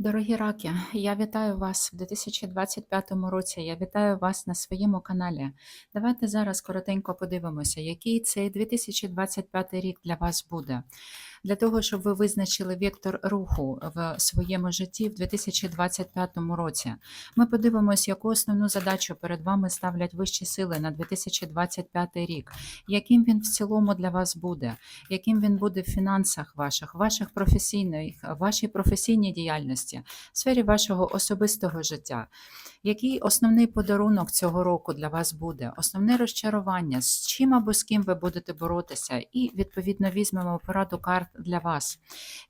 Дорогі раки, я вітаю вас в 2025 році. Я вітаю вас на своєму каналі. Давайте зараз коротенько подивимося, який цей 2025 рік для вас буде. Для того, щоб ви визначили вектор руху в своєму житті в 2025 році. Ми подивимося, яку основну задачу перед вами ставлять вищі сили на 2025 рік, яким він в цілому для вас буде, яким він буде в фінансах ваших, ваших професійних, вашій професійній діяльності, в сфері вашого особистого життя. Який основний подарунок цього року для вас буде? Основне розчарування, з чим або з ким ви будете боротися, і відповідно візьмемо пораду карт для вас.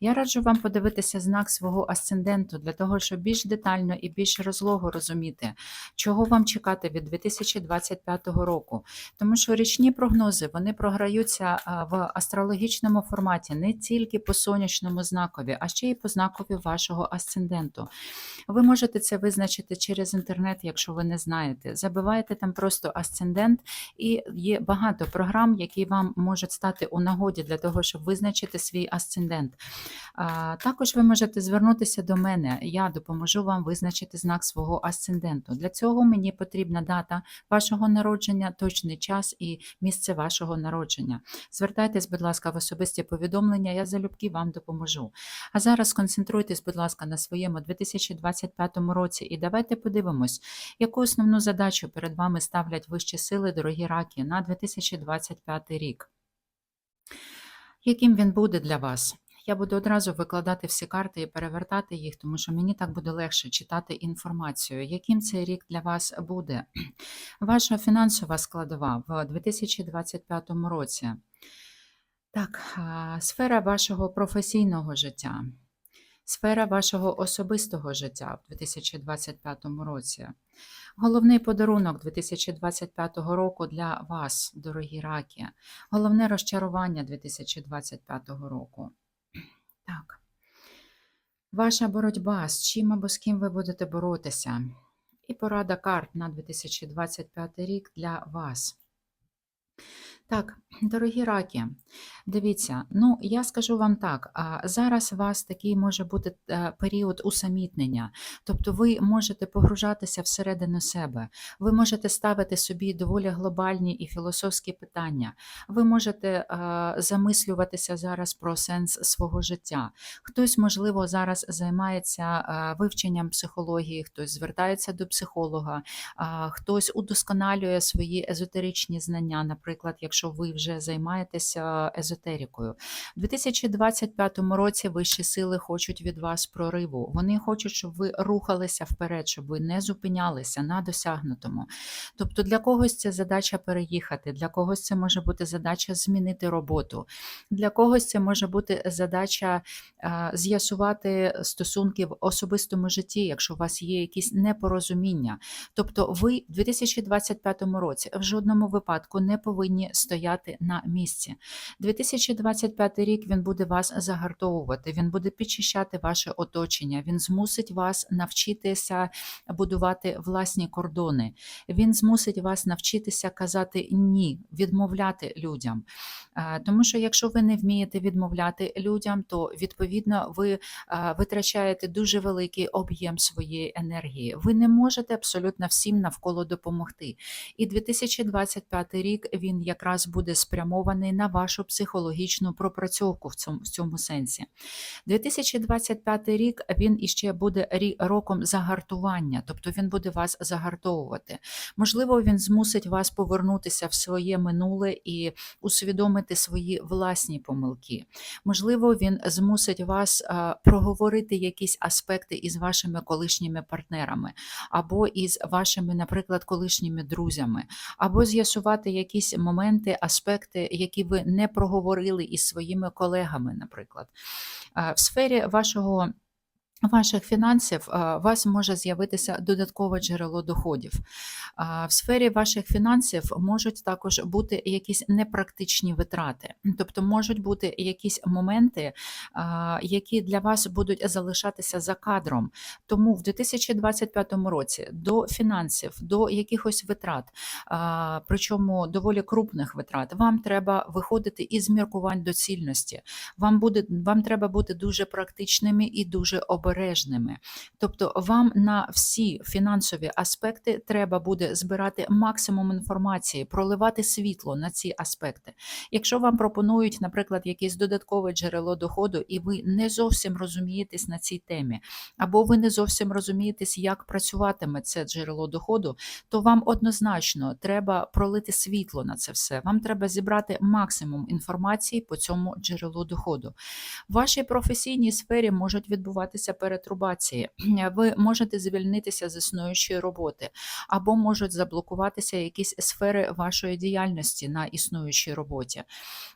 Я раджу вам подивитися знак свого асценденту для того, щоб більш детально і більш розлого розуміти, чого вам чекати від 2025 року. Тому що річні прогнози вони програються в астрологічному форматі не тільки по сонячному знакові, а ще й по знакові вашого асценденту. Ви можете це визначити через інтернет, якщо ви не знаєте. Забивайте там просто асцендент, і є багато програм, які вам можуть стати у нагоді для того, щоб визначити свій асцендент. Також ви можете звернутися до мене. Я допоможу вам визначити знак свого асценденту. Для цього мені потрібна дата вашого народження, точний час і місце вашого народження. Звертайтесь, будь ласка, в особисті повідомлення, я залюбки вам допоможу. А зараз сконцентруйтесь, будь ласка, на своєму 2025 році і давайте подивимось, яку основну задачу перед вами ставлять вищі сили, дорогі раки, на 2025 рік. Яким він буде для вас? Я буду одразу викладати всі карти і перевертати їх, тому що мені так буде легше читати інформацію, яким цей рік для вас буде. Ваша фінансова складова в 2025 році. Так, сфера вашого професійного життя, сфера вашого особистого життя в 2025 році. Головний подарунок 2025 року для вас, дорогі раки. Головне розчарування 2025 року. Так. Ваша боротьба, з чим або з ким ви будете боротися. І порада карт на 2025 рік для вас. Так, дорогі раки, дивіться, ну я скажу вам так, зараз у вас такий може бути е, період усамітнення, тобто ви можете погружатися всередину себе, ви можете ставити собі доволі глобальні і філософські питання, ви можете замислюватися зараз про сенс свого життя. Хтось, можливо, зараз займається вивченням психології, хтось звертається до психолога, хтось удосконалює свої езотеричні знання, наприклад, якщо ви вже займаєтеся езотерикою. У 2025 році вищі сили хочуть від вас прориву. Вони хочуть, щоб ви рухалися вперед, щоб ви не зупинялися на досягнутому. Тобто для когось це задача переїхати, для когось це може бути задача змінити роботу, для когось це може бути задача е, з'ясувати стосунки в особистому житті, якщо у вас є якісь непорозуміння. Тобто, ви в 2025 році в жодному випадку не повинні стояти на місці. 2025 рік він буде вас загартовувати, він буде підчищати ваше оточення, він змусить вас навчитися будувати власні кордони. Він змусить вас навчитися казати ні, відмовляти людям. Е, Тому що якщо ви не вмієте відмовляти людям, то відповідно ви е, витрачаєте дуже великий об'єм своєї енергії. Ви не можете абсолютно всім навколо допомогти. І 2025 рік він якраз буде спрямований на вашу психологічну пропрацьовку в цьому, в цьому сенсі. 2025 рік він іще буде роком загартування, тобто він буде вас загартовувати. Можливо, він змусить вас повернутися в своє минуле і усвідомити свої власні помилки. Можливо, він змусить вас проговорити якісь аспекти із вашими колишніми партнерами, або із вашими, наприклад, колишніми друзями, або з'ясувати якісь моменти, аспекти, які ви не проговорили із своїми колегами, наприклад. В сфері вашого Ваших фінансів у вас може з'явитися додаткове джерело доходів. В сфері ваших фінансів можуть також бути якісь непрактичні витрати, тобто можуть бути якісь моменти, які для вас будуть залишатися за кадром. Тому в 2025 році до фінансів, до якихось витрат, причому доволі крупних витрат, вам треба виходити із міркувань доцільності. Вам буде вам треба бути дуже практичними і дуже обережними обережними. Тобто, вам на всі фінансові аспекти треба буде збирати максимум інформації, проливати світло на ці аспекти. Якщо вам пропонують, наприклад, якесь додаткове джерело доходу, і ви не зовсім розумієтесь на цій темі, або ви не зовсім розумієтесь, як працюватиме це джерело доходу, то вам однозначно треба пролити світло на це все. Вам треба зібрати максимум інформації по цьому джерелу доходу. В вашій професійній сфері можуть відбуватися перетрубації. Ви можете звільнитися з існуючої роботи, або можуть заблокуватися якісь сфери вашої діяльності на існуючій роботі.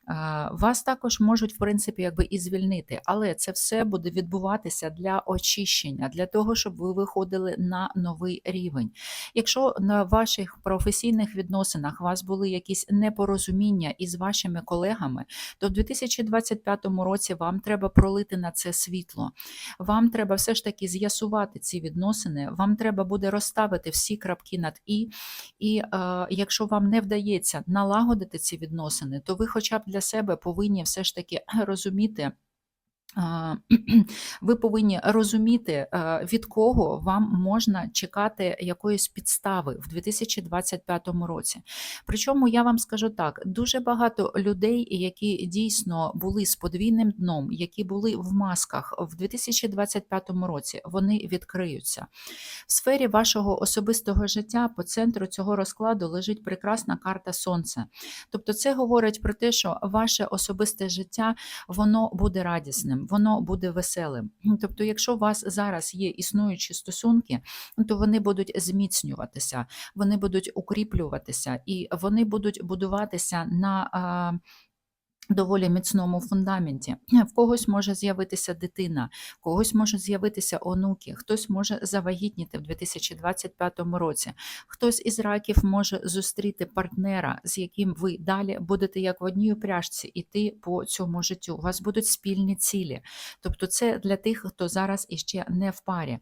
Е, Вас також можуть, в принципі, якби і звільнити, але це все буде відбуватися для очищення, для того, щоб ви виходили на новий рівень. Якщо на ваших професійних відносинах у вас були якісь непорозуміння із вашими колегами, то в 2025 році вам треба пролити на це світло. Вам треба все ж таки з'ясувати ці відносини, вам треба буде розставити всі крапки над і. І е, якщо вам не вдається налагодити ці відносини, то ви, хоча б для себе, повинні все ж таки розуміти. Ви повинні розуміти, від кого вам можна чекати якоїсь підстави в 2025 році. Причому я вам скажу так: дуже багато людей, які дійсно були з подвійним дном, які були в масках в 2025 році, вони відкриються. В сфері вашого особистого життя по центру цього розкладу лежить прекрасна карта Сонця. Тобто, це говорить про те, що ваше особисте життя воно буде радісним, воно буде веселим. Тобто, якщо у вас зараз є існуючі стосунки, то вони будуть зміцнюватися, вони будуть укріплюватися і вони будуть будуватися на. Доволі міцному фундаменті. В когось може з'явитися дитина, в когось можуть з'явитися онуки, хтось може завагітніти в 2025 році, хтось із раків може зустріти партнера, з яким ви далі будете як в одній упряжці іти по цьому життю. У вас будуть спільні цілі. Тобто, це для тих, хто зараз іще не в парі.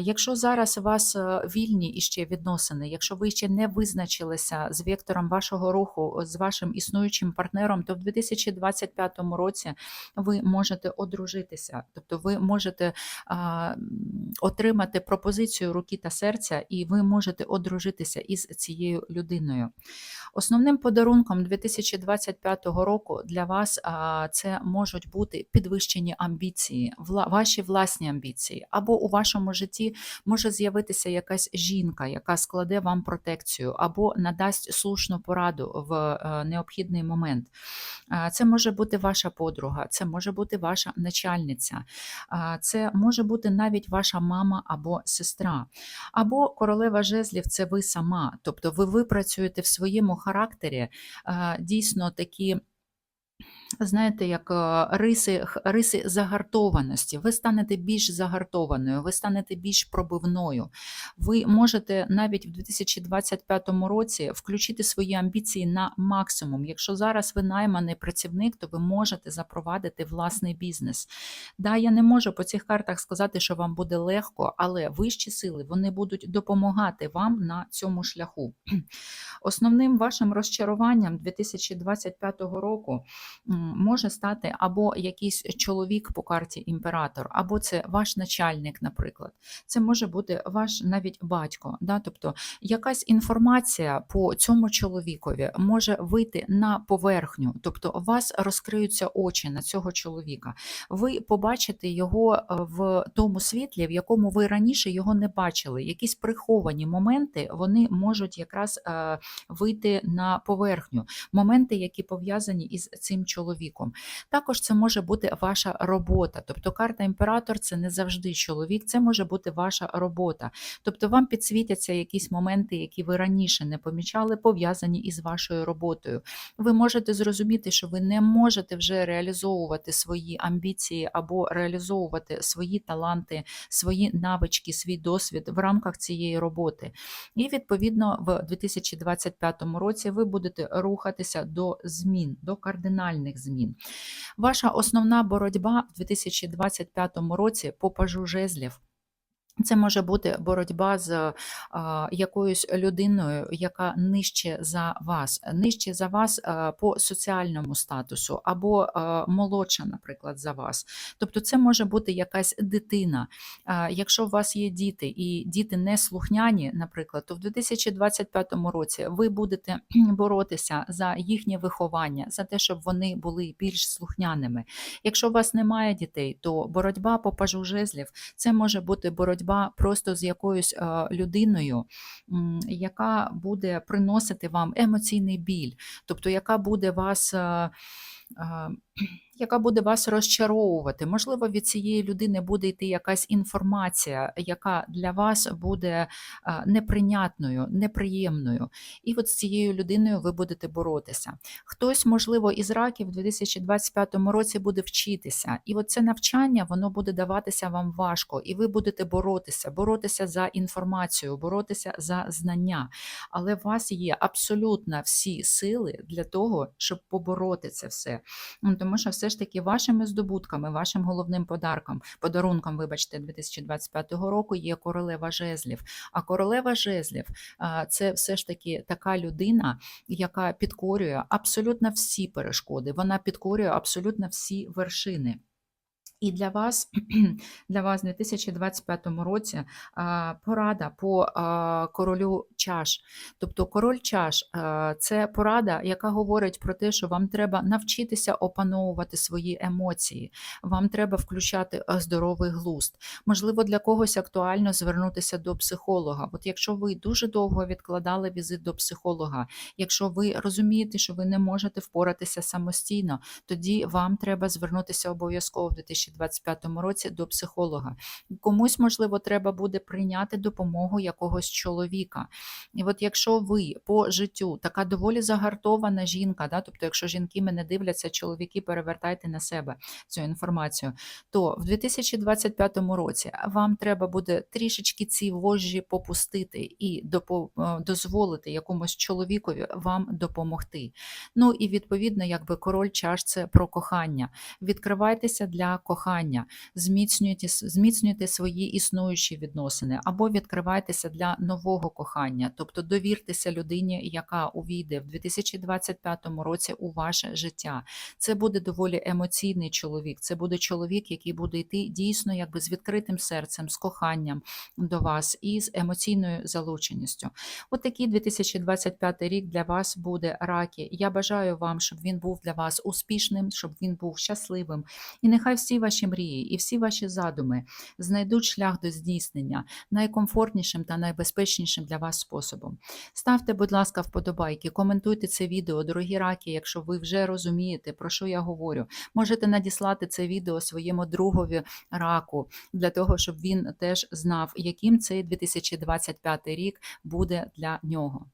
Якщо зараз у вас е, вільні іще відносини, якщо ви ще не визначилися з вектором вашого руху з вашим існуючим партнером, то в 2025 році ви можете одружитися, тобто ви можете отримати пропозицію руки та серця, і ви можете одружитися із цією людиною. Основним подарунком 2025 року для вас це можуть бути підвищені амбіції, ваші власні амбіції, або у вашому житті може з'явитися якась жінка, яка складе вам протекцію, або надасть слушну пораду в е, необхідний момент. Це може бути ваша подруга, це може бути ваша начальниця, це може бути навіть ваша мама або сестра. Або королева жезлів це ви сама. Тобто ви випрацюєте в своєму характері дійсно такі. Знаєте, як е, риси, риси загартованості. Ви станете більш загартованою, ви станете більш пробивною. Ви можете навіть в 2025 році включити свої амбіції на максимум. Якщо зараз ви найманий працівник, то ви можете запровадити власний бізнес. Да, я не можу по цих картах сказати, що вам буде легко, але вищі сили вони будуть допомагати вам на цьому шляху. Основним вашим розчаруванням 2025 року може стати або якийсь чоловік по карті імператор, або це ваш начальник, наприклад. Це може бути ваш навіть батько. Да? Тобто якась інформація по цьому чоловікові може вийти на поверхню, тобто у вас розкриються очі на цього чоловіка. Ви побачите його е, в тому світлі, в якому ви раніше його не бачили. Якісь приховані моменти вони можуть якраз е, вийти на поверхню, моменти, які пов'язані із цим чоловіком. Також це може бути ваша робота. Тобто карта імператор це не завжди чоловік, це може бути ваша робота. Тобто вам підсвітяться якісь моменти, які ви раніше не помічали, пов'язані із вашою роботою. Ви можете зрозуміти, що ви не можете вже реалізовувати свої амбіції або реалізовувати свої таланти, свої навички, свій досвід в рамках цієї роботи. І відповідно в 2025 році ви будете рухатися до змін, до кардинальних змін. Ваша основна боротьба в 2025 році по пажу жезлів. Це може бути боротьба з а, якоюсь людиною, яка нижче за вас, нижче за вас а, по соціальному статусу, або а, молодша, наприклад, за вас. Тобто, це може бути якась дитина. А, Якщо у вас є діти і діти не слухняні, наприклад, то в 2025 році ви будете боротися за їхнє виховання, за те, щоб вони були більш слухняними. Якщо у вас немає дітей, то боротьба по пажу жезлів це може бути боротьба просто з якоюсь е, людиною, яка буде приносити вам емоційний біль, тобто яка буде вас. Яка буде вас розчаровувати. Можливо, від цієї людини буде йти якась інформація, яка для вас буде неприйнятною, неприємною. І от з цією людиною ви будете боротися. Хтось, можливо, із раків в 2025 році буде вчитися, і от це навчання воно буде даватися вам важко, і ви будете боротися, боротися за інформацію, боротися за знання. Але у вас є абсолютно всі сили для того, щоб побороти це все. Тому що все ж таки вашими здобутками, вашим головним подарком, подарунком, вибачте, 2025 року є королева жезлів. А королева жезлів це все ж таки така людина, яка підкорює абсолютно всі перешкоди, вона підкорює абсолютно всі вершини. І для вас, для вас в 2025 році порада по королю чаш. Тобто король чаш це порада, яка говорить про те, що вам треба навчитися опановувати свої емоції, вам треба включати здоровий глузд. Можливо, для когось актуально звернутися до психолога. От якщо ви дуже довго відкладали візит до психолога, якщо ви розумієте, що ви не можете впоратися самостійно, тоді вам треба звернутися обов'язково в 2025 році до психолога. Комусь, можливо, треба буде прийняти допомогу якогось чоловіка. І от якщо ви по життю така доволі загартована жінка, да, тобто, якщо жінки мене дивляться, чоловіки, перевертайте на себе цю інформацію, то в 2025 році вам треба буде трішечки ці вожжі попустити і е, дозволити якомусь чоловікові вам допомогти. Ну і відповідно, якби король чаш це про кохання. Відкривайтеся для кохання, зміцнюйте, зміцнюйте свої існуючі відносини, або відкривайтеся для нового кохання, тобто довіртеся людині, яка увійде в 2025 році у ваше життя. Це буде доволі емоційний чоловік. Це буде чоловік, який буде йти дійсно якби з відкритим серцем, з коханням до вас і з емоційною залученістю. От такий 2025 рік для вас буде раки. Я бажаю вам, щоб він був для вас успішним, щоб він був щасливим. І нехай всі ваші мрії і всі ваші задуми знайдуть шлях до здійснення найкомфортнішим та найбезпечнішим для вас способом. Ставте, будь ласка, вподобайки, коментуйте це відео, дорогі раки, якщо ви вже розумієте, про що я говорю. Можете надіслати це відео своєму другові раку для того, щоб він теж знав, яким цей 2025 рік буде для нього.